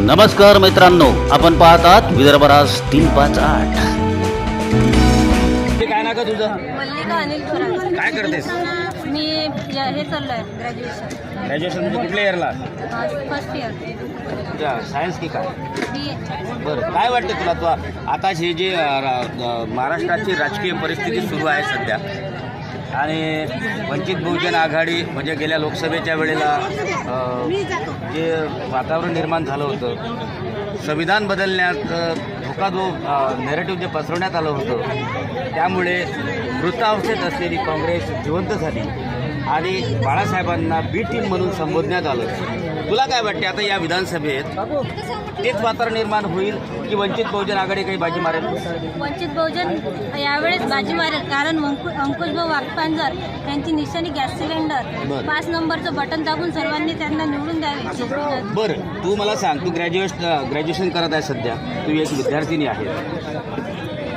नमस्कार मित्रांनो आपण पाहतात विदर्भराज तीन पाच आठ. ते काय ना का तुझं? मल्लिका अनिल थोरात. काय करतेस? मी या हे चाललंय ग्रॅज्युएशन ग्रॅज्युएशन म्हणजे कुठल्या इयरला फर्स्ट इयर सायन्स की काय? बी ए बरं काय वाटतं तुला? तू आता हे जे अ, रा- अ, महाराष्ट्राची राजकीय परिस्थिती सुरू आहे सध्या. आणि वंचित बहुजन आघाडी म्हणजे गेल्या लोकसभेच्या वेळेला जे वातावरण निर्माण झालं होतं संविधान बदलण्यात धोका जो नेरेटिव्ह जे पसरवण्यात आलं होतं त्यामुळे मृतावस्थेत असलेली काँग्रेस जिवंत झाली. आणि बाळासाहेबांना बी टीम म्हणून संबोधण्यात आलं. तुला काय वाटते आता या विधानसभेत तेच वातावरण निर्माण होईल की वंचित बहुजन आघाडी काही बाजी मारेल? वंचित बहुजन यावेळेस बाजी मारेल कारण अंकु अंकुश भाऊ वाघपांजर यांची निशाणी गॅस सिलेंडर. पाच नंबरचं बटन दाबून सर्वांनी त्यांना निवडून द्यावे. बरं तू मला सांग तू ग्रॅज्युएशन ग्रॅज्युएशन करत आहे सध्या तू एक विद्यार्थिनी आहे.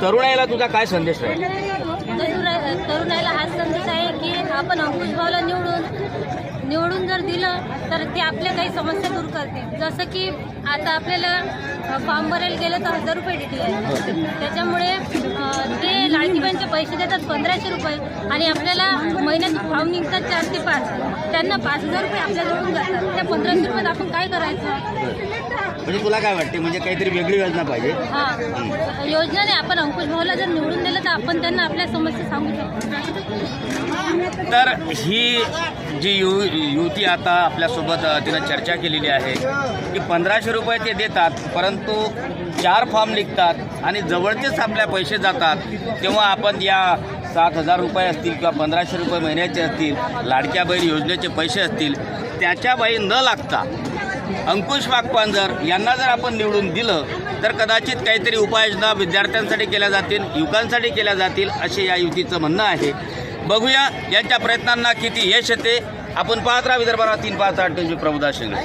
तरुणाईला तुझा काय संदेश राहील? तरुण- तरुणाईला हाच संदेश आहे की आपण अंकुश भाऊला निवडून निवडून जर दिलं तर ते आपल्या काही समस्या दूर करतील. जसं की आता आपल्याला फॉर्म भरायला गेलं तर हजार रुपये डी आहे त्याच्यामुळे ते लाडकी बहिणीचे पैसे देतात पंधराशे रुपये आणि आपल्याला महिन्यात फॉर्म निघतात चार ते पाच. त्यांना पाच हजार रुपये आपल्याजवळून जातात. त्या पंधराशे रुपयात आपण काय करायचं? म्हणजे तुला काय वाटते? म्हणजे काहीतरी वेगळी योजना पाहिजे? हा. योजना नाही आपण अंकुश भाऊला जर निवडून दिलं तर आपण त्यांना आपल्या समस्या सांगू शकतो. तर ही जी यु युवती आता आपल्यासोबत तिनं चर्चा केलेली आहे की पंधराशे रुपये ते देतात परंतु चार फॉर्म निघतात आणि जवळचेच आपल्या पैसे जातात. तेव्हा आपण या सात हजार रुपये असतील किंवा पंधराशे रुपये महिन्याचे असतील लाडक्या बहीण योजनेचे पैसे असतील त्याच्या बाई न लागता अंकुश वाघपांजर यांना जर आपण निवडून दिलं तर कदाचित काहीतरी उपाययोजना विद्यार्थ्यांसाठी केल्या जातील युवकांसाठी केल्या जातील असे या युतीचं म्हणणं आहे. बघूया यांच्या प्रयत्नांना किती यश येते. आपण पाहत राहा विदर्भाला तीन पाच आठ प्रभुदास शिंगळे.